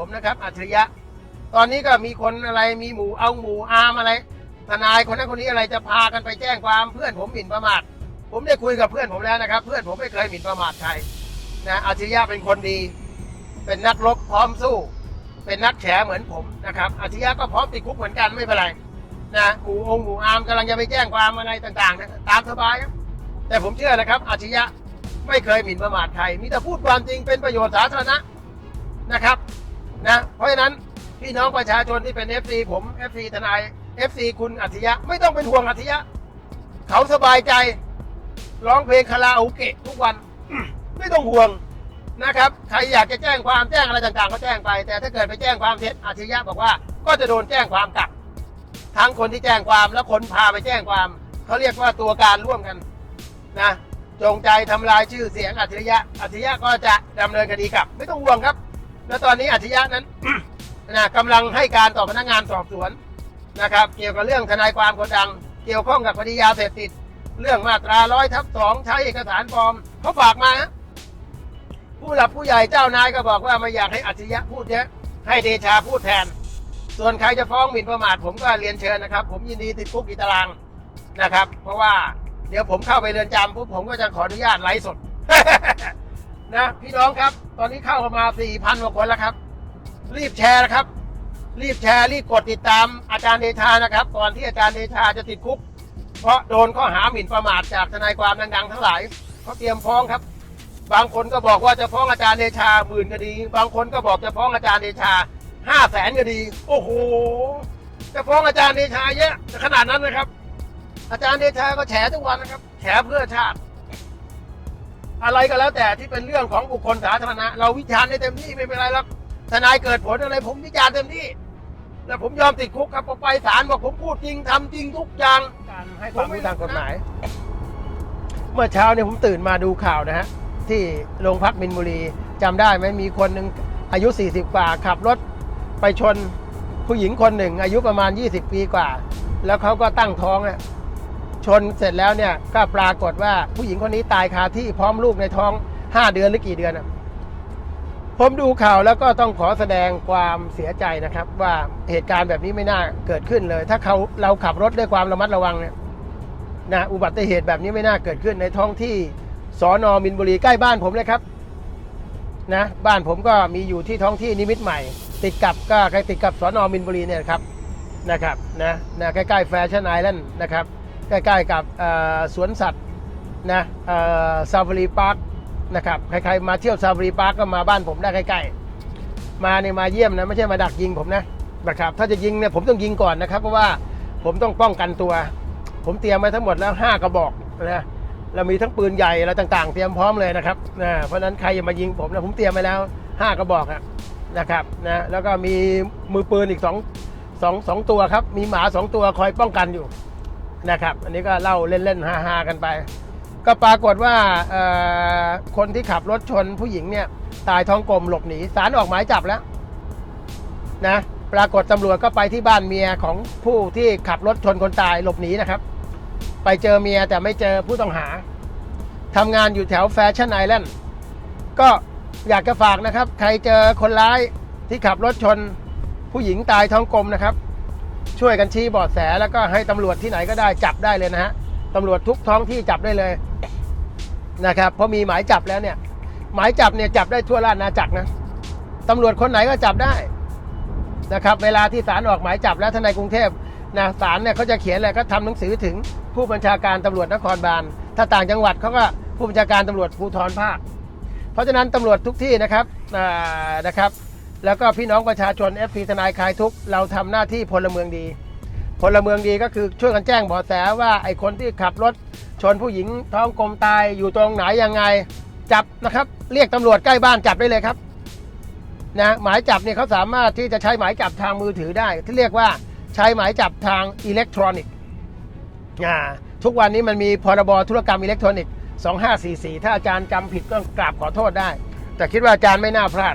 ผมนะครับ อัจฉริยะ ตอนนี้ก็มีคนอะไรมีหมูเอาหมูอามอะไรทนายคนนั้นคนนี้อะไรจะพากันไปแจ้งความเพื่อนผมหมิ่นประมาทผมได้คุยกับเพื่อนผมแล้วนะครับ เพื่อนผมไม่เคยหมิ่นประมาทใครนะอัจฉริยะเป็นคนดี เป็นนักรบพร้อมสู้ เป็นนักแฉเหมือนผมนะครับอัจฉริยะก็พร้อมติดคุกเหมือนกันไม่เป็นไรนะหมูองหมูอามกำลังจะไปแจ้งความอะไรต่างๆนะตามสบายครับแต่ผมเชื่อนะครับอัจฉริยะไม่เคยหมิ่นประมาทใครมีแต่พูดความจริงเป็นประโยชน์สาธารณะนะครับ นะเพราะฉะนั้นพี่น้องประชาชนที่เป็น FC ผม FC ทนาย FC คุณอัจฉริยะ ไม่ต้องเป็นห่วงอัจฉริยะ เขาสบายใจร้องเพลงคาราโอเกะทุกวัน ไม่ต้องห่วงนะครับ ใครอยากจะแจ้งความแจ้งอะไรต่างๆ ก็แจ้งไป แต่ถ้าเกิดไปแจ้งความเท็จอัจฉริยะบอกว่าก็จะโดนแจ้งความกลับ ทั้งคนที่แจ้งความและคนพาไปแจ้งความเขาเรียกว่าตัวการร่วมกันนะจงใจทำลายชื่อเสียงอัจฉริยะอัจฉริยะก็จะดำเนินคดีกลับ ไม่ต้องห่วงครับ แล้วตอนนี้อัจฉริยะนั้น นะกำลังให้การต่อพนักงานสอบสวนนะครับ เกี่ยวกับเรื่องทนายความคนดัง เกี่ยวข้องกับคดียาเสพติด เรื่องมาตราร้อยทับสองใช้เอกสารปลอมเขาฝากมาฮะผู้หลักผู้ใหญ่เจ้านายก็บอกว่าไม่อยากให้อัจฉริยะพูดเยอะให้เดชาพูดแทน ส่วนใครจะฟ้องหมิ่นประมาทผมก็เรียนเชิญนะครับ ผมยินดีติดคุกอีตารางนะครับ เพราะว่าเดี๋ยวผมเข้าไปเรือนจำปุ๊บผมก็จะขออนุญาตไลฟ์สด นะพี่น้องครับ ตอนนี้เข้ามาสี่พันกว่าคนแล้วครับ รีบแชร์นะครับ รีบแชร์รีบกดติดตามอาจารย์เดชานะครับ ก่อนที่อาจารย์เดชาจะติดคุก เพราะโดนข้อหาหมิ่นประมาทจากทนายความดังๆทั้งหลายเขาเตรียมฟ้องครับ บางคนก็บอกว่าจะฟ้องอาจารย์เดชาหมื่นคดี บางคนก็บอกจะฟ้องอาจารย์เดชาห้าแสนคดี โอ้โหจะฟ้องอาจารย์เดชาเยอะขนาดนั้นนะครับ อาจารย์เดชาก็แฉทุกวันนะครับแฉเพื่อชาติ อะไรก็แล้วแต่ที่เป็นเรื่องของบุคคลสาธารณะ เราวิจารณ์ได้เต็มที่ไม่เป็นไรหรอกทนายเกิดผลอะไรผมวิจารณ์เต็มที่แล้วผมยอมติดคุกครับพอไปศาลบอกผมพูดจริงทำจริงทุกอย่างการให้ความรู้ทางกฎหมาย เมื่อเช้าเนี่ยผมตื่นมาดูข่าวนะฮะ ที่โรงพักมินบุรีจำได้ไหมมีคนหนึ่งอายุ 40 กว่า ขับรถไปชนผู้หญิงคนหนึ่ง อายุประมาณ 20 ปีกว่า แล้วเขาก็ตั้งท้องอะ ชนเสร็จแล้วเนี่ยก็ปรากฏว่าผู้หญิงคนนี้ตายคาที่พร้อมลูกในท้อง 5 เดือนหรือกี่เดือนอะผมดูข่าวแล้วก็ต้องขอแสดงความเสียใจนะครับ ว่าเหตุการณ์แบบนี้ไม่น่าเกิดขึ้นเลย ถ้าเขาเราขับรถด้วยความระมัดระวังเนี่ยนะอุบัติเหตุแบบนี้ไม่น่าเกิดขึ้นในท้องที่สอนอมินบุรีใกล้บ้านผมเลยครับนะบ้านผมก็มีอยู่ที่ท้องที่นิมิตใหม่ ติดกับก็ใกล้ติดกับสอนอมินบุรีเนี่ยครับนะครับนะนะใกล้ๆแฟชั่นไอแลนด์นะครับ ใกล้ๆกับสวนสัตว์นะซาฟารีพาร์คนะครับใครๆมาเที่ยวซาฟารีพาร์คก็มาบ้านผมได้ใกล้ๆ มาเนี่ยมาเยี่ยมนะไม่ใช่มาดักยิงผมนะนะครับถ้าจะยิงเนี่ยผมต้องยิงก่อนนะครับเพราะว่าผมต้องป้องกันตัว ผมเตรียมไว้ทั้งหมดแล้ว 5 กระบอกนะเรามีทั้งปืนใหญ่อะไรต่างๆ เตรียมพร้อมเลยนะครับนะเพราะนั้นใครจะมายิงผมนะผมเตรียมไว้แล้ว 5 กระบอกอะนะครับนะแล้วก็มีมือปืนอีก2 2 2ตัวครับ มีหมา 2 ตัวคอยป้องกันอยู่ นะครับ อันนี้ก็เล่าเล่นๆฮาๆกันไป ก็ปรากฏว่าคนที่ขับรถชนผู้หญิงเนี่ย ตายท้องกลมหลบหนีศาลออกหมายจับแล้วนะปรากฏตำรวจก็ไปที่บ้านเมียของผู้ที่ขับรถชนคนตายหลบหนีนะครับ ไปเจอเมียแต่ไม่เจอผู้ต้องหาทำงานอยู่แถวแฟชั่นไอแลนด์ก็อยากจะฝากนะครับ ใครเจอคนร้ายที่ขับรถชนผู้หญิงตายท้องกลมนะครับ ช่วยกันชี้เบาะแสแล้วก็ให้ตำรวจที่ไหนก็ได้จับได้เลยนะฮะตำรวจทุกท้องที่จับได้เลยนะครับเพราะมีหมายจับแล้วเนี่ย หมายจับเนี่ยจับได้ทั่วราชอาณาจักรนะตำรวจคนไหนก็จับได้นะครับ เวลาที่ศาลออกหมายจับแล้วท่านในกรุงเทพนะศาลเนี่ยเขาจะเขียนอะไรก็ทำหนังสือถึงผู้บัญชาการตำรวจนครบาลถ้าต่างจังหวัดเขาก็ผู้บัญชาการตำรวจภูธรภาค เพราะฉะนั้นตำรวจทุกที่นะครับนะครับ แล้วก็พี่น้องประชาชน f อทนายคลายทุกข์เราทำหน้าที่พลเมืองดี พลเมืองดีก็คือช่วยกันแจ้งเบาะแสว่าไอ้คนที่ขับรถชนผู้หญิงท้องกลมตายอยู่ตรงไหนยังไง จับนะครับ เรียกตำรวจใกล้บ้านจับได้เลยครับนะหมายจับเนี่ยเขาสามารถที่จะใช้หมายจับทางมือถือได้ ที่เรียกว่าใช้หมายจับทางอิเล็กทรอนิกส์ทุกวันนี้มันมีพรบธุรกรรมอิเล็กทรอนิกส์2544 ถ้าอาจารย์จำผิดก็กราบขอโทษได้ แต่คิดว่าอาจารย์ไม่น่าพลาด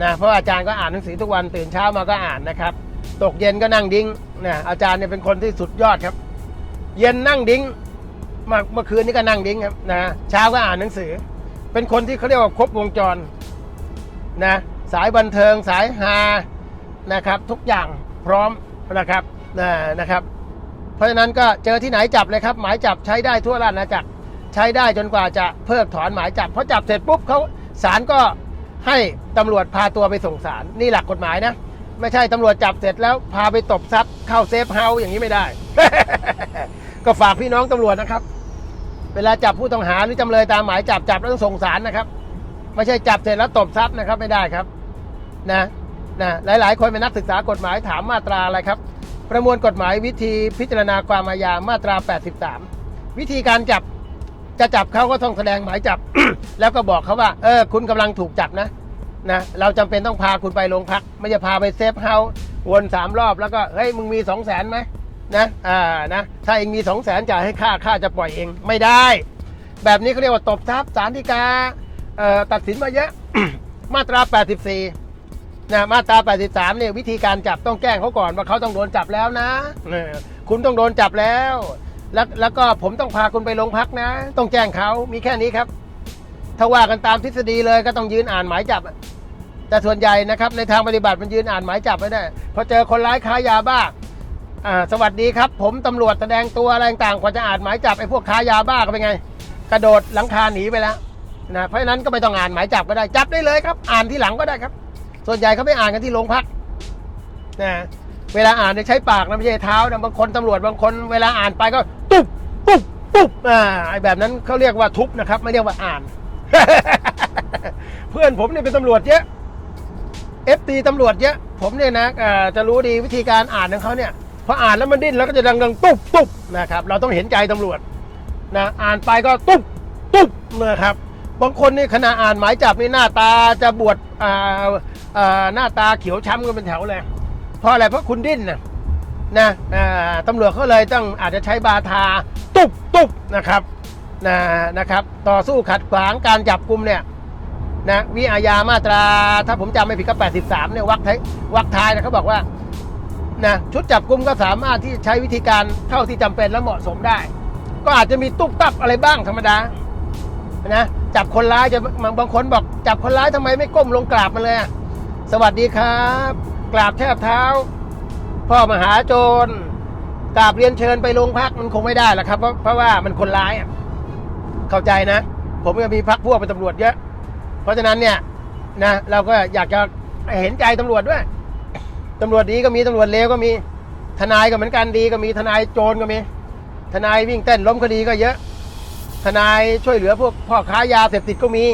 นะเพราะอาจารย์ก็อ่านหนังสือทุกวันตื่นเช้ามาก็อ่านนะครับ ตกเย็นก็นั่งดิ้งนะอาจารย์เนี่ยเป็นคนที่สุดยอดครับ เย็นนั่งดิ้งมาเมื่อคืนนี้ก็นั่งดิ้งครับนะเช้าก็อ่านหนังสือ เป็นคนที่เขาเรียกว่าครบวงจรนะสายบันเทิงสายฮานะครับ ทุกอย่างพร้อมนะครับนะนะครับ เพราะฉะนั้นก็เจอที่ไหนจับเลยครับ หมายจับใช้ได้ทั่วราชอาณาจักรใช้ได้จนกว่าจะเพิกถอนหมายจับเพราะจับเสร็จปุ๊บเขาศาลก็ ให้ตำรวจพาตัวไปส่งศาลนี่หลักกฎหมายนะ ไม่ใช่ตำรวจจับเสร็จแล้วพาไปตบทรัพย์เข้าเซฟเฮาส์อย่างนี้ไม่ได้ ก็ฝากพี่น้องตำรวจนะครับ เวลาจับผู้ต้องหาหรือจำเลยตามหมายจับจับแล้วต้องส่งศาลนะครับ ไม่ใช่จับเสร็จแล้วตบทรัพย์นะครับไม่ได้ครับ นะนะหลาย ๆ คนเป็นนักศึกษากฎหมายถามมาตราอะไรครับ ประมวลกฎหมายวิธีพิจารณาความอาญามาตรา 83 วิธีการจับ จะจับเขาก็ต้องแสดงหมายจับ แล้วก็บอกเขาว่า เออ คุณกำลังถูกจับนะนะ เราจำเป็นต้องพาคุณไปโรงพัก ไม่จะพาไปเซฟเฮาส์วนสามรอบแล้วก็เฮ้ยมึงมีสองแสนไหมนะอ่านะถ้าเองมีสองแสนจ่ายให้ค่าค่าจะปล่อยเองไม่ได้ แบบนี้เขาเรียกว่าตบทรัพย์สารดีกาตัดสินมาเยอะมาตรา 84 นะ มาตรา 83 เนี่ยวิธีการจับต้องแจ้งเขาก่อนว่าเขาต้องโดนจับแล้วนะ คุณต้องโดนจับแล้ว แล้วแล้วก็ผมต้องพาคุณไปโรงพักนะ ต้องแจ้งเขามีแค่นี้ครับ ถ้าว่ากันตามทฤษฎีเลยก็ต้องยืนอ่านหมายจับ แต่ส่วนใหญ่นะครับ ในทางปฏิบัติมันยืนอ่านหมายจับไม่ได้พอเจอคนร้ายค้ายาบ้าอ่าสวัสดีครับ ผมตำรวจแสดงตัวอะไรต่างกว่าจะอ่านหมายจับไอ้พวกค้ายาบ้าก็เป็นไง กระโดดหลังคาหนีไปแล้วนะเพราะฉะนั้นก็ไม่ต้องอ่านหมายจับก็ได้จับได้เลยครับ อ่านที่หลังก็ได้ครับ ส่วนใหญ่เขาไม่อ่านกันที่โรงพักนะเวลาอ่านเนี่ยใช้ปากนะไม่ใช่เท้านะบางคนตำรวจบางคน เวลาอ่านไปก็ ตุ๊บตุ๊บอ่าไอ้แบบนั้นเขาเรียกว่าทุบนะครับ ไม่เรียกว่าอ่าน เพื่อนผมเนี่ยเป็นตำรวจเยอะเอฟตีตำรวจเยอะผมเนี่ยนะจะรู้ดีวิธีการอ่านของเขาเนี่ยพออ่านแล้วมันดิ้นแล้วก็จะดังๆตุ๊บตุ๊บนะครับเราต้องเห็นใจตำรวจนะอ่านไปก็ตุ๊บตุ๊บนะครับบางคนนี่ขณะอ่านหมายจับนี่หน้าตาจะบวดอ่าอ่าหน้าตาเขียวช้ำกันเป็นแถวเลยเพราะอะไรเพราะคุณดิ้นนะนะตำรวจเขาเลยต้องอาจจะใช้บาทา ตุบตุบนะครับนะนะครับ ต่อสู้ขัดขวางการจับกลุ่มเนี่ยนะวิอาญามาตรา ถ้าผมจำไม่ผิดก็ 83 เนี่ยวรรคท้ายวรรคท้ายนะเขาบอกว่านะชุดจับกลุ่มก็สามารถที่ใช้วิธีการเท่าที่จำเป็นและเหมาะสมได้ ก็อาจจะมีตุ๊บตับอะไรบ้างธรรมดานะจับคนร้ายจะบางบางคนบอก จับคนร้ายทำไมไม่ก้มลงกราบมันเลยสวัสดีครับ กราบแทบเท้า พ่อมหาโจร กราบเรียนเชิญไปโรงพักมันคงไม่ได้หรอกครับเพราะเพราะว่ามันคนร้ายอะเข้าใจนะ ผมก็มีพักพวกเป็นตำรวจเยอะ เพราะฉะนั้นเนี่ยนะเราก็อยากจะเห็นใจตำรวจด้วยตำรวจดีก็มีตำรวจเลวก็มีทนายก็เหมือนกันดีก็มีทนายโจรก็มี ทนายวิ่งเต้นล้มคดีก็เยอะ ทนายช่วยเหลือพวกพ่อค้ายาเสพติดก็มี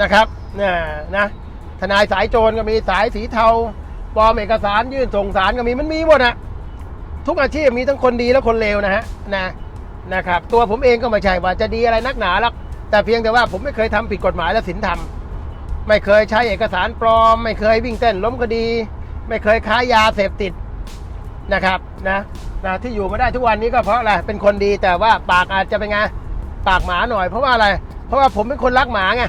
นะครับนะนะ ทนายสายโจรก็มีสายสีเทาปลอมเอกสารยื่นส่งสารก็มีมันมีหมดอะ ทุกอาชีพมีทั้งคนดีและคนเลวนะฮะนะนะครับ ตัวผมเองก็ไม่ใช่ว่าจะดีอะไรนักหนาหรอกแต่เพียงแต่ว่าผมไม่เคยทำผิดกฎหมายและศีลธรรม ไม่เคยใช้เอกสารปลอม ไม่เคยวิ่งเต้นล้มคดี ไม่เคยค้ายาเสพติดนะครับนะนะที่อยู่มาได้ทุกวันนี้ก็เพราะอะไรเป็นคนดีแต่ว่าปากอาจจะเป็นไงปากหมาหน่อย เพราะว่าอะไร เพราะว่าผมเป็นคนรักหมาไง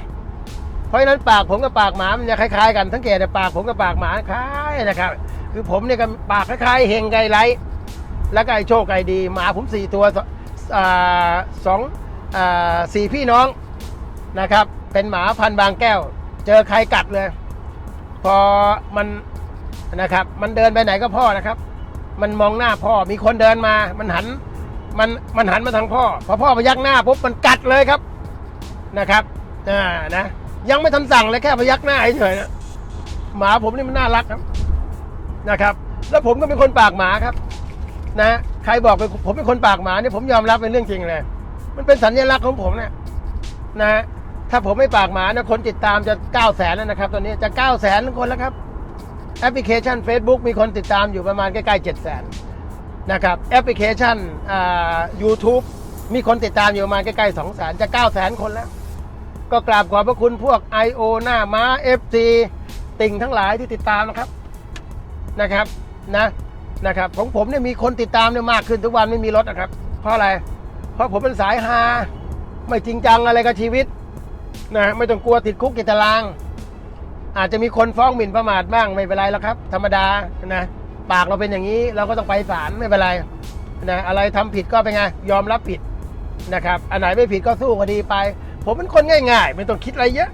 เพราะฉะนั้นปากผมกับปากหมามันจะคล้ายๆกันสังเกตแต่ปากผมกับปากหมาคล้ายนะครับ คือผมเนี่ยกับปากคล้ายๆเฮงไกไร แล้วก็ไอ้โชคไกดีหมาผมสี่ตัวสองสี่พี่น้องนะครับ เป็นหมาพันบางแก้ว เจอใครกัดเลย พอมันนะครับ มันเดินไปไหนก็พ่อนะครับ มันมองหน้าพ่อมีคนเดินมา มันหันมันมันหันมาทางพ่อ พอพ่อพยักหน้าปุ๊บมันกัดเลยครับนะครับอ่านะยังไม่ทันสั่งเลยแค่พยักหน้าเฉยๆนะหมาผมนี่มันน่ารักครับนะครับ แล้วผมก็เป็นคนปากหมาครับ นะใครบอกเป็นผมเป็นคนปากหมาเนี่ยผมยอมรับเป็นเรื่องจริงเลยมันเป็นสัญลักษณ์ของผมเนี่ยนะถ้าผมไม่ปากหมานะคนติดตามจะ9ก้าแสนแล้วนะครับ ตอนนี้จะ9ก้าแสนคนแล้วครับ แอปพลิเคชัน Facebook มีคนติดตามอยู่ประมาณใกล้ๆเจ็ดแสนนะครับแอปพลิเคชันอ่า YouTube มีคนติดตามอยู่ประมาณใกล้ๆ2 0 0 0 0 0จะ9 0 0 0 0คนแล้ว ก็กราบขอบพระคุณพวก I.O. หน้าม้า FC ติ่งทั้งหลายที่ติดตามนะครับนะครับนะ นะครับของผมเนี่ยมีคนติดตามเนี่ยมากขึ้นทุกวันไม่มีลดนะครับ เพราะอะไร เพราะผมเป็นสายฮาไม่จริงจังอะไรกับชีวิตนะไม่ต้องกลัวติดคุกติดตาราง อาจจะมีคนฟ้องหมิ่นประมาทบ้างไม่เป็นไรแล้วครับ ธรรมดานะปากเราเป็นอย่างนี้เราก็ต้องไปศาลไม่เป็นไรนะอะไรทำผิดก็เป็นไงยอมรับผิดนะครับอันไหนไม่ผิดก็สู้คดีไป ผมเป็นคนง่าย ๆ ไม่ต้องคิดอะไรเยอะ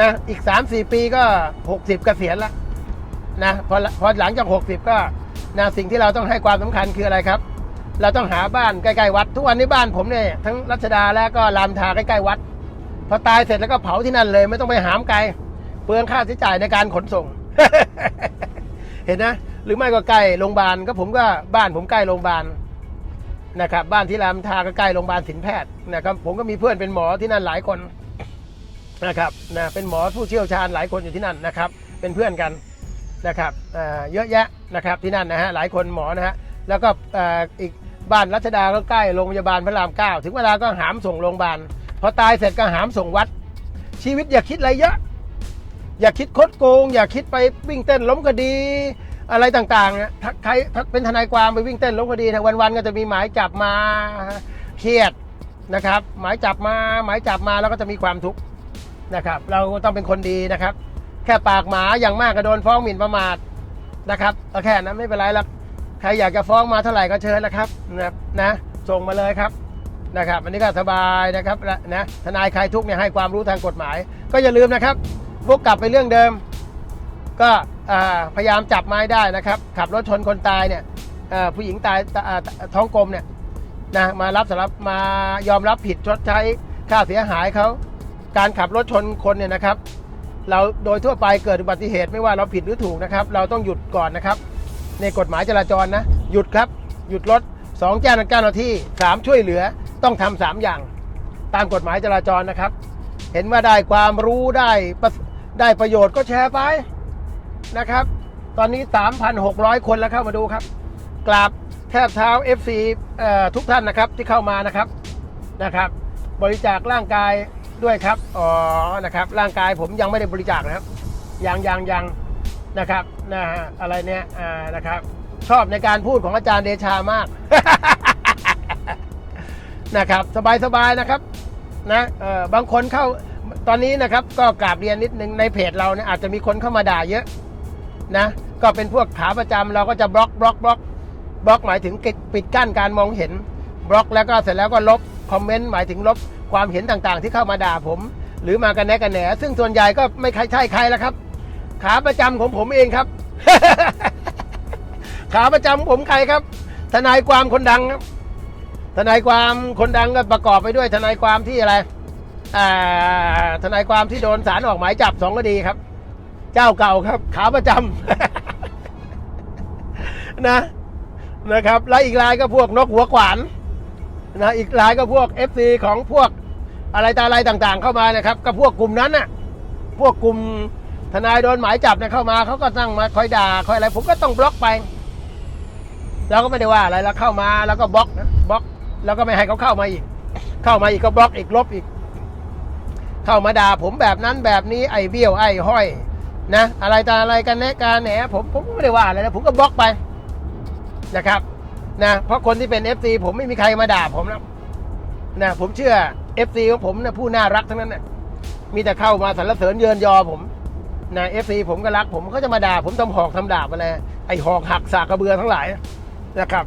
นะอีก 3 4 ปีก็ 60เกษียณละนะพอพอหลังจาก 60 ก็ นะสิ่งที่เราต้องให้ความสำคัญคืออะไรครับ เราต้องหาบ้านใกล้ๆวัด ทุกวันนี้บ้านผมเนี่ยทั้งรัชดาและก็รามทาใกล้ๆวัดพอตายเสร็จแล้วก็เผาที่นั่นเลย ไม่ต้องไปหามไกลเปลืองค่าใช้จ่ายในการขนส่ง เห็นนะ หรือไม่ก็ใกล้โรงพยาบาลก็ผมก็บ้านผมใกล้โรงพยาบาลนะครับบ้านที่รามทาก็ใกล้โรงพยาบาลศิลแพทย์นะครับผมก็มีเพื่อนเป็นหมอที่นั่นหลายคนนะครับนะเป็นหมอผู้เชี่ยวชาญหลายคนอยู่ที่นั่นนะครับ เป็นเพื่อนกัน นะครับเยอะแยะนะครับที่นั่นนะฮะหลายคนหมอนะฮะแล้วก็อีกบ้านรัชดาก็ใกล้โรงพยาบาลพระรามเก้าถึงเวลาก็หามส่งโรงพยาบาลพอตายเสร็จก็หามส่งวัด ชีวิตอย่าคิดอะไรเยอะ อย่าคิดคดโกง อย่าคิดไปวิ่งเต้นล้มคดีอะไรต่างๆเนี่ยถ้าใครเป็นทนายความไปวิ่งเต้นล้มคดีวันๆก็จะมีหมายจับมาเครียดนะครับ หมายจับมาหมายจับมาแล้วก็จะมีความทุกข์นะครับ เราต้องเป็นคนดีนะครับ แค่ปากหมาอย่างมากก็โดนฟ้องหมิ่นประมาทนะครับเอาแค่นั้นไม่เป็นไรหรอกใครอยากจะฟ้องมาเท่าไหร่ก็เชิญแล้วครับนะนะส่งมาเลยครับนะครับอันนี้ก็สบายนะครับนะทนายใครทุกเนี่ยให้ความรู้ทางกฎหมาย ก็อย่าลืมนะครับวกกลับไปเรื่องเดิม ก็พยายามจับไม้ได้นะครับ ขับรถชนคนตายเนี่ยผู้หญิงตายท้องกลมเนี่ยนะมารับสารภาพมายอมรับผิดชดใช้ค่าเสียหายเขาการขับรถชนคนเนี่ยนะครับ เราโดยทั่วไปเกิดอุบัติเหตุไม่ว่าเราผิดหรือถูกนะครับ เราต้องหยุดก่อนนะครับ ในกฎหมายจราจรนะ หยุดครับ หยุดรถสองแจ้งเจ้าหน้าที่สามช่วยเหลือต้องทำสามอย่าง ตามกฎหมายจราจรนะครับ เห็นว่าได้ความรู้ได้ได้ประโยชน์ก็แชร์ไปนะครับ ตอนนี้ 3,600 คนแล้วเข้ามาดูครับกราบแทบเท้า FC เอ่อทุกท่านนะครับที่เข้ามานะครับนะครับ บริจาคร่างกาย ด้วยครับ อ๋อ นะครับ ร่างกายผมยังไม่ได้บริจาคนะครับ ยังยังยังนะครับ นะฮะ อะไรเนี่ย อ่า นะครับ ชอบในการพูดของอาจารย์เดชามาก นะครับ สบายๆนะครับ นะ เอ่อบางคนเข้า ตอนนี้นะครับ ก็กราบเรียนนิดนึงในเพจเราเนี่ยอาจจะมีคนเข้ามาด่าเยอะ นะ ก็เป็นพวกขาประจำเราก็จะบล็อก บล็อก บล็อก บล็อกหมายถึงปิดกั้นการมองเห็น บล็อกแล้วก็เสร็จแล้วก็ลบ คอมเมนต์หมายถึงลบ ความเห็นต่างๆ ที่เข้ามาด่าผม หรือมากันแนะกันแหนซึ่งส่วนใหญ่ก็ไม่ใครใช่ใครแล้วครับ ขาประจำของผมเองครับ ขาประจำผมใครครับ ทนายความคนดังครับ ทนายความคนดังก็ประกอบไปด้วย ทนายความที่อะไรทนายความที่โดนศาลออกหมายจับสองคดีครับ เจ้าเก่าครับ ขาประจำนะนะครับ แล้วอีกรายก็พวกนกหัวขวาน นะอีกรายก็พวก FC ของพวกอะไรตาอะไรต่างๆ เข้ามานะครับก็พวกกลุ่มนั้นน่ะพวกกลุ่มทนายโดนหมายจับเนี่ยเข้ามาเขาก็ตั้งมาคอยด่าคอยอะไร ผมก็ต้องบล็อกไปเราก็ไม่ได้ว่าอะไรเราเข้ามาแล้วก็บล็อกนะบล็อก แล้วก็ไม่ให้เขาเข้ามาอีก เข้ามาอีกก็บล็อกอีกลบอีก เข้ามาด่าผมแบบนั้นแบบนี้ไอ้เบี้ยวไอ้ห้อยนะอะไรตาอะไรกันแนะการแหนผมผมก็ไม่ได้ว่าอะไรนะผมก็บล็อกไปนะครับ นะเพราะคนที่เป็น FC ผมไม่มีใครมาด่าผมแล้วนะผมเชื่อ FC ของผมนะผู้น่ารักทั้งนั้นนะมีแต่เข้ามาสรรเสริญเยินยอผมนะเอฟซีผมก็รักผมก็จะมาด่าผมทำหอกทำดาบอะไรไอหอกหักสากกระเบือทั้งหลายนะครับ